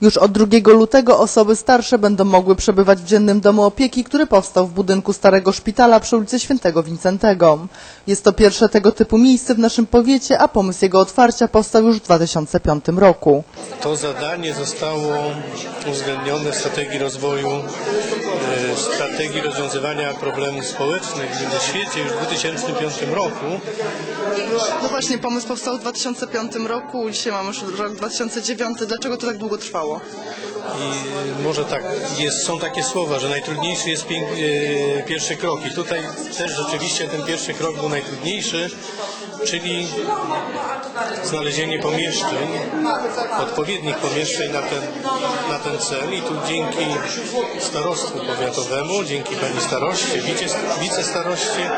Już od 2 lutego osoby starsze będą mogły przebywać w dziennym domu opieki, który powstał w budynku Starego Szpitala przy ulicy Świętego Wincentego. Jest to pierwsze tego typu miejsce w naszym powiecie, a pomysł jego otwarcia powstał już w 2005 roku. To zadanie zostało uwzględnione w strategii rozwoju, e, strategii rozwiązywania problemów społecznych w na świecie już w 2005 roku. No właśnie, pomysł powstał w 2005 roku, dzisiaj mamy już rok 2009. Dlaczego to tak długo trwało? I może tak, jest, są takie słowa, że najtrudniejszy jest e, pierwszy krok. I tutaj też rzeczywiście ten pierwszy krok był najtrudniejszy, czyli znalezienie pomieszczeń, odpowiednich pomieszczeń na ten, na ten cel. I tu dzięki starostwu powiatowemu, dzięki pani staroście, wice, wicestaroście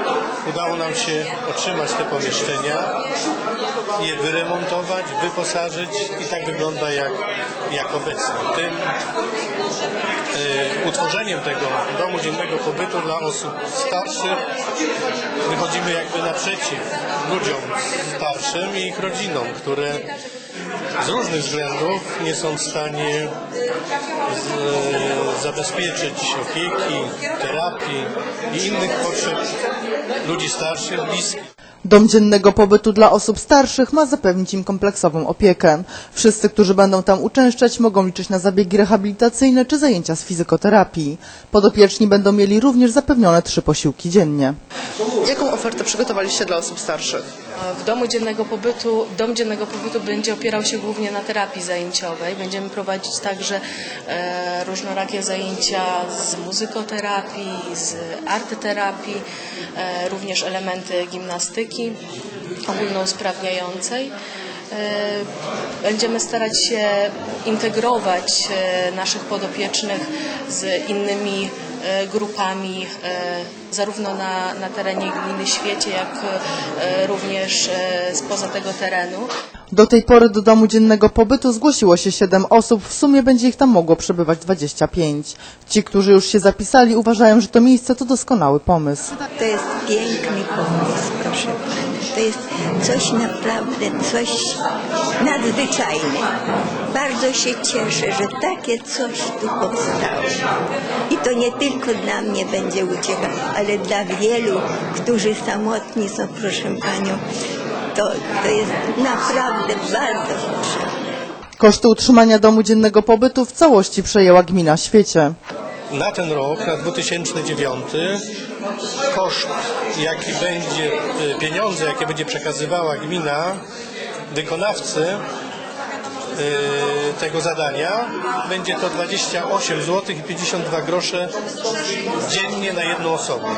udało nam się otrzymać te pomieszczenia, je wyremontować, wyposażyć i tak wygląda jak, jak Tym e, utworzeniem tego domu dziennego pobytu dla osób starszych wychodzimy jakby naprzeciw ludziom starszym i ich rodzinom, które z różnych względów nie są w stanie z, zabezpieczyć opieki, terapii i innych potrzeb ludzi starszych, bliskich. Dom dziennego pobytu dla osób starszych ma zapewnić im kompleksową opiekę. Wszyscy, którzy będą tam uczęszczać, mogą liczyć na zabiegi rehabilitacyjne czy zajęcia z fizykoterapii. Podopieczni będą mieli również zapewnione trzy posiłki dziennie. Jaką ofertę przygotowaliście dla osób starszych? W domu dziennego pobytu, dom dziennego pobytu będzie opierał się głównie na terapii zajęciowej. Będziemy prowadzić także e, różnorakie zajęcia z muzykoterapii, z artyterapii, e, również elementy gimnastyki ogólnousprawniającej. E, Będziemy starać się integrować e, naszych podopiecznych z innymi grupami, e, zarówno na, na terenie gminy Świecie, jak e, również e, spoza tego terenu. Do tej pory do domu dziennego pobytu zgłosiło się 7 osób, w sumie będzie ich tam mogło przebywać 25. Ci, którzy już się zapisali, uważają, że to miejsce to doskonały pomysł. To jest piękny pomysł, proszę. To jest coś naprawdę, coś nadzwyczajnego. Bardzo się cieszę, że takie coś tu powstało. I to nie tylko dla mnie będzie uciecha, ale dla wielu, którzy samotni są, proszę Panią. To, to jest naprawdę bardzo potrzebne. Koszty utrzymania domu dziennego pobytu w całości przejęła gmina Świecie. Na ten rok, na 2009, koszt, jaki będzie, y, pieniądze, jakie będzie przekazywała gmina wykonawcy y, tego zadania, będzie to 28 zł i 52 grosze dziennie na jedną osobę.